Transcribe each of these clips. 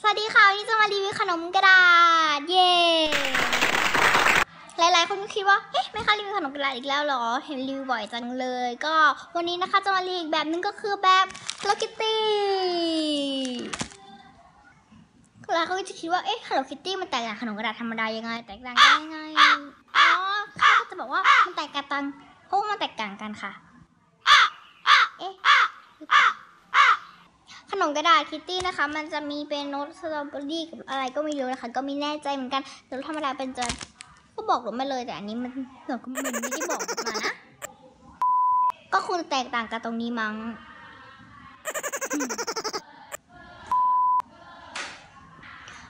สวัสดีค่ะวันนี้จะมารีวิวขนมกระดาษ เย้หลายๆ คนก็คิดว่า เอ๊ะ ไม่ค่ะรีวิวขนมกระดาษอีกแล้วหรอ เห็นรีวิวบ่อยจังเลย ก็วันนี้นะคะจะมารีวิวอีกแบบนึงก็คือแบบ Hello Kitty หลายคนก็จะคิดว่า เอ๊ะ Hello Kitty มันแตกต่างขนมกระดาษธรรมดายังไง แตกต่างกันยังไง อ๋อเขาก็จะบอกว่ามันแตกต่างเพราะว่ามันแตกต่างกันค่ะ เอ๊ะ ขนมกระดาษคิตตี้นะคะ มันจะมีเป็นโน้ตสตรอเบอรี่กับอะไรก็ไม่รู้นะคะ ก็ไม่แน่ใจเหมือนกัน แต่ธรรมดาเป็นจะก็บอกหนูมาเลยแต่อันนี้มันหนูก็มันไม่ได้บอกมานะ ก็คงจะแตกต่างกันตรงนี้มั้ง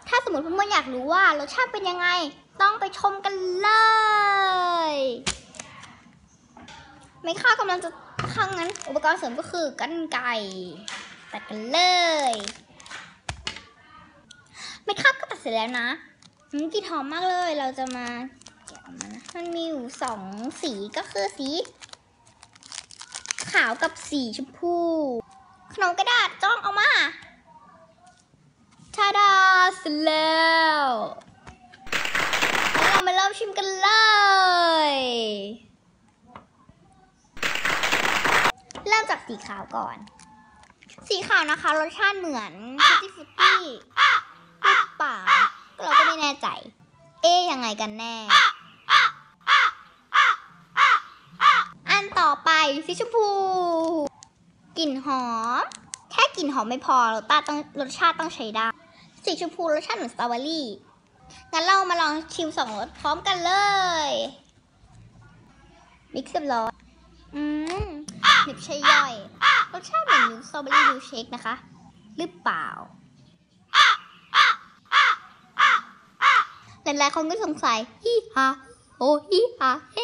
ถ้าสมมติเพื่อนๆอยากรู้ว่ารสชาติเป็นยังไง ต้องไปชมกันเลยไม่ค่ากำลังจะข้างนั้น อุปกรณ์เสริมก็คือกันไก่ ตัดกันเลย ไม่ค่าก็ตัดเสร็จแล้วนะอืมกลิ่นหอมมากเลย เราจะมาแกะออกมานะมันมีอยู่สองสีก็คือสี ขาวกับสีชมพู ขนมกระดาษจ้องเอามาทาดาเสร็จแล้วแล้วเรามาเริ่มชิมกันเลย เริ่มจากสีขาวก่อน สีขาวนะคะ รสชาติเหมือนฟุตตี้ฟุตตี้หรือเปล่าเราก็ไม่แน่ใจ เอ๊ยังไงกันแน่ อันต่อไปสีชมพู กลิ่นหอม แค่กลิ่นหอมไม่พอรสชาติต้องรสชาติต้องใช้ได้ สีชมพูรสชาติเหมือนสตรอเบอรี่ งั้นเรามาลองชิมสองรสพร้อมกันเลยมิกซ์เรียบร้อยอืมหนึบใช่ย่อย รสชาติเหมือนสตรอเบอรี่มิลเชคนะคะ หรือเปล่า หลายๆคนก็สงสัยฮีฮาโอฮีฮาเฮ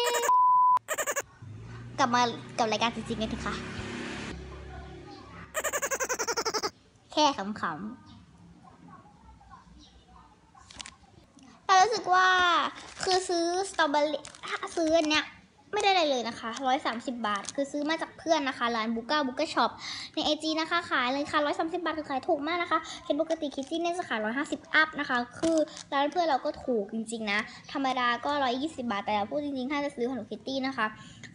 กลับมากับรายการจริงๆกันเถอะค่ะ แค่ขำๆแต่รู้สึกว่าคือซื้อสตรอเบอรี่ถ้าซื้ออันเนี้ย ไม่ได้อะไรเลยนะคะ 130 บาท คือซื้อมาจากเพื่อนนะคะร้านบุก้าบุก้าช็อปในไอจนะคะ ขายเลยค่ะ 130 บาทคือขายถูกมากนะคะเห็นปกติคิตตี้เนี่ยจะขาย 150 อัพนะคะ คือร้านเพื่อนเราก็ถูกจริงๆนะ ธรรมดาก็ 120 บาท แต่พูดจริงๆ ถ้าจะซื้อขนมคิตตี้นะคะ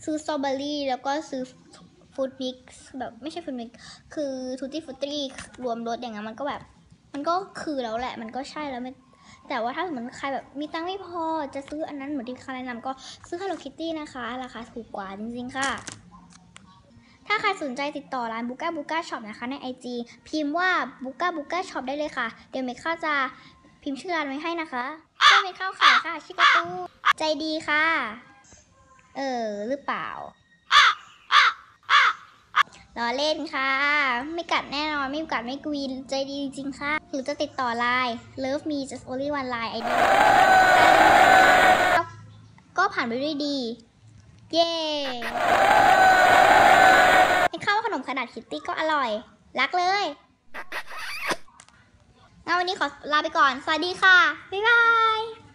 ซื้อสตรอเบอรี่แล้วก็ซื้อฟูดมิกซ์แบบไม่ใช่ฟูดมิกซ์คือทูตี้ฟูตี้รวมรสอย่างเงี้ยมันก็แบบ มันก็คือแล้วแหละ มันก็ใช่แล้วไม่ แต่ว่าถ้าสมมติใครแบบมีตังค์ไม่พอจะซื้ออันนั้นเหมือนที่เขาแนะนำก็ซื้อ Hello Kitty นะคะ ราคาถูกกว่าจริงๆค่ะ ถ้าใครสนใจติดต่อร้านบุก้าบุก้าช็อปนะคะใน IG พิมพ์ว่าบุก้าบุก้าช็อปได้เลยค่ะ เดี๋ยวเมย์ข้าจะพิมพ์ชื่อร้านไว้ให้นะคะเพื่อเมย์ข้าขายค่ะ ชิคาตูใจดีค่ะ เออหรือเปล่า ล้อเล่นค่ะ ไม่กัดแน่นอน ไม่กัดไม่กวีนใจดีจริงๆค่ะ หรือจะติดต่อไลน์ love me just only one line ID ก็ผ่านไปด้วยดี เย้ไม่เข้าว่าขนมขนาดคิตตี้ก็อร่อย รักเลยงั้นวันนี้ขอลาไปก่อน สวัสดีค่ะ บ๊ายบาย